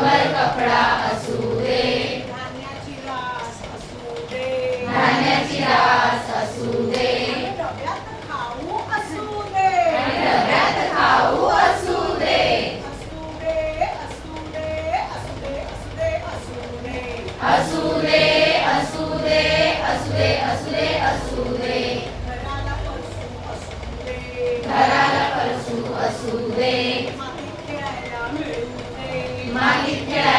अंगावर कपडा असू दे. धान्याची रास असू दे. धान्याची रास असू दे. असू दे. असू दे. असू दे असू दे असू दे असू असू असू दे मागितला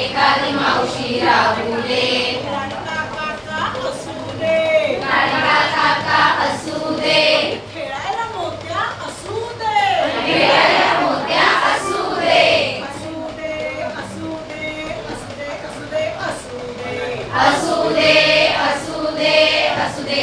एखादी मावशी राहू दे काका असू खेळायला मोत्या असू दे खेळायला मोत्या असू दे असू दे असू दे असू दे असू दे असू असू दे दे असू दे असू दे असू दे